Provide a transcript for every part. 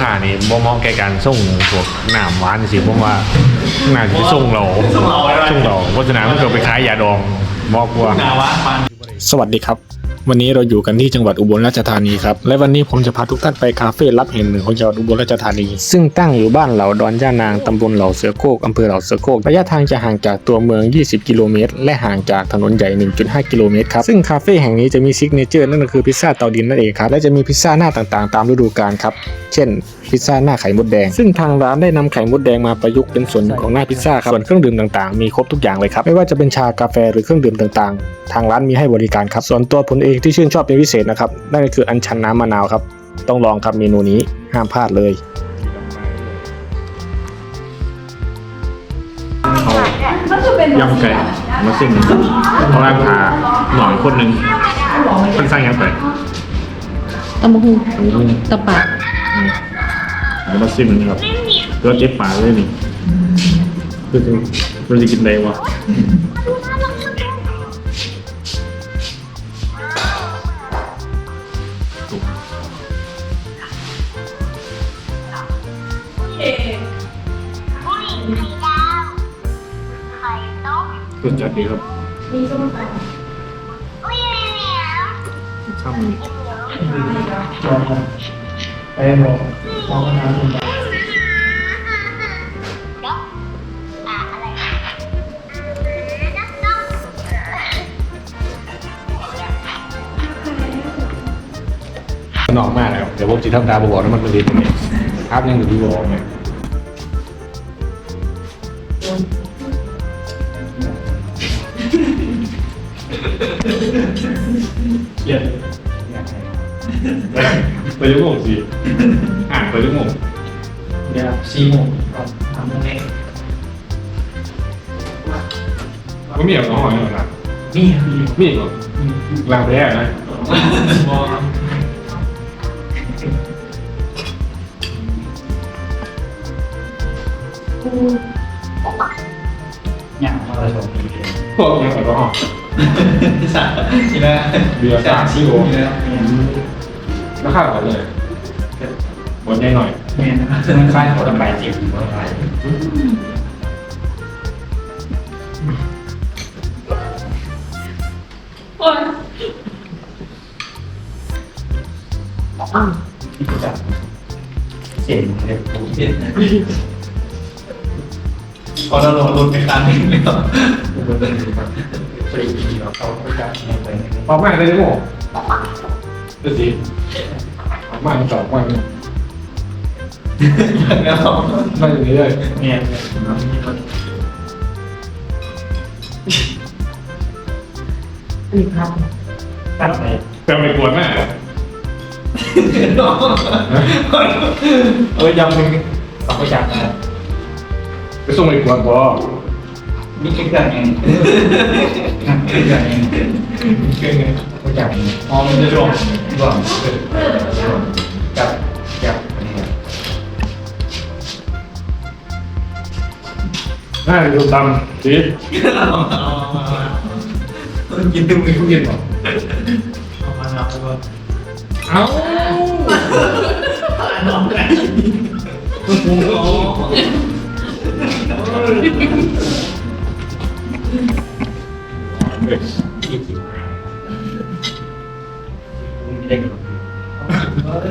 ค้านี่บ่เหมาะแก่การส่งพวกน้ำหวานสิผมว่าน่าจะส่งเราส่งเราเพราะฉะนั้นมันก็ไปขายยาดองเหมาะกว่า หนาวะฟังสวัสดีครับ วันนี้เราอยู่กันที่จังหวัดอุบลราชธานีครับ และวันนี้ผมจะพาทุกท่านไปคาเฟ่รับแห่งหนึ่งของจังหวัดอุบลราชธานี ซึ่งตั้งอยู่บ้านเหล่าดอนย่านางตำบลเหล่าเสือโคกอำเภอเหล่าเสือโคกระยะทางจะห่างจากตัวเมือง 20 กิโลเมตร และห่างจากถนนใหญ่ 1.5 กิโลเมตรครับ ซึ่งคาเฟ่แห่งนี้จะมีซิกเนเจอร์นั่นก็คือพิซซ่าเตาดินนั่นเองครับ และจะมีพิซซ่าหน้าต่างๆ ตามฤดูกาลครับ เช่น พิซซ่าหน้าไข่มดแดง ซึ่งทางร้านได้นำไข่มดแดงมาประยุกต์เป็นส่วนหนึ่งของหน้าพิซซ่าครับ ส่วนเครื่องดื่มต่างๆ มีครบทุกอย่างเลยครับ ไม่ว่าจะเป็นชากาแฟหรือเครื่องดื่มต่างๆ ทางร้านมีให้บริการครับ ส่วนตัวผมเองที่ชื่นชอบเป็นพิเศษนะครับ นั่นก็คืออัญชันน้ำมะนาวครับ ต้องลองครับเมนูนี้ห้ามพลาดเลยยำไก่มาซิ่งเพราะว่าพาหน่อยคนหนึ่งมันสร้างยังไงตำบักหูตะปาเอามาซิ่งนะครับก็เจ็บปากเลยนี่คือเราจะกินได้วะ สุดจัดดีครับช่ำนี่ นอก มากแล้วเดี๋ยวผมจะทำตาบอดแล้วมันเป็นดีตรงนี้ครับยังอยู่ที่บอกเนี่ยเครียดไปยุ่งงงสิอ่านไปยุ่งงงเดี๋ยวสี่โมงก่อนทำตรงนี้ไม่มีแบบน้องหอยหรอกนะมีมีมีอีกเหรอลางแพ้นะ มองอย่างมาเลยผมมีเลยพวกยังไงก็หอสามทีละเบียร์สามสี่โลทีละแล้วข้าวก่อนเลยบนใหญ่หน่อยเมนมันคล้ายหัวตะไบจิ๋วหัวตะไบจับเสียงเลยผมเสียง พอเราลงรถไปครั้งนึงแล้วปรีเราเขาก็จะไปออกมาได้ไหมโม่ดูสิออกมามันต่อมาเนี่แล้วมาอย่างนี้เลยเนี่ยมีคนตัดไปแต่ไม่กวนแม่เออยำมึงเอาไปจับนะ ไปส่งไม่กวนพอมีเครื่องเองเครื่องเองเครื่องเองไปจับอ๋อมันจะรวมรวมจับจับอันนี้น่าจะดูดำสิกินตึ้งมือผู้เย็นหรอเอามาเอาไปเอ้าน้องกัน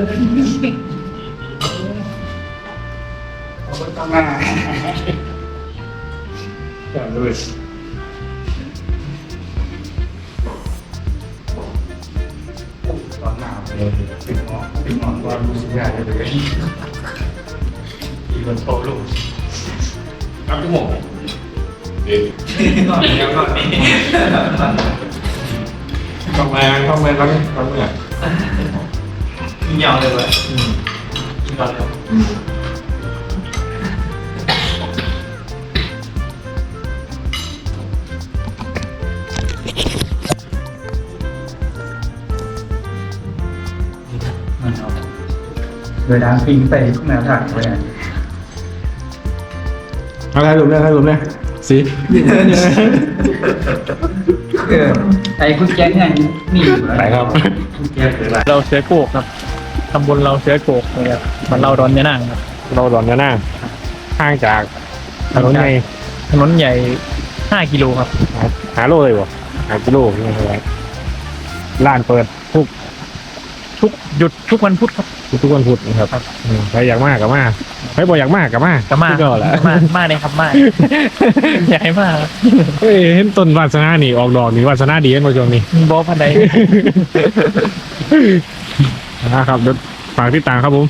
มาจับเลยตอนหนาวเลยปิดหมอนปิดหมอนว่ารู้สึก ยากเลยอีวันโทรลูกรับชั่วโมงเอ๊ะนอนยังนอนนี่ทำไมทำไมทำทำเนี่ยกินยาวเลยเว้ยกินยาวเลยโดยด้านพิงไปทุกแนวทางเลยเอาถ่ายรูปเลยถ่ายรูปเลยสิเออไอ้คุณแจ๊คเนี่ยนี่อยู่ไปครับ คุณแจ๊คหรืออะไรเราเซโก้ครับ ตำบลเราเสือโกกนะครับบ้านเราดอนยะนางครับ เราดอนยะนางห่างจากถนนใหญ่ถนนใหญ่ 5 กิโลครับ หาหาโลเลยบ่หากิโลนี่ครับร้านเปิดทุกทุกหยุดทุกวันพุธครับ ทุกวันพุธนะครับอืมใครอยากมากก็มาใครบ่อยากมากก็มาก็มาก็แหละมามาเลยครับมาอยากให้มาครับเฮ้ยเห็นต้นวาสนานี่ออกดอกนี่วาสนาดีเห็นบ่ช่วงนี้บอพันใด นะครับเดี๋ยวฝากติดตามครับผม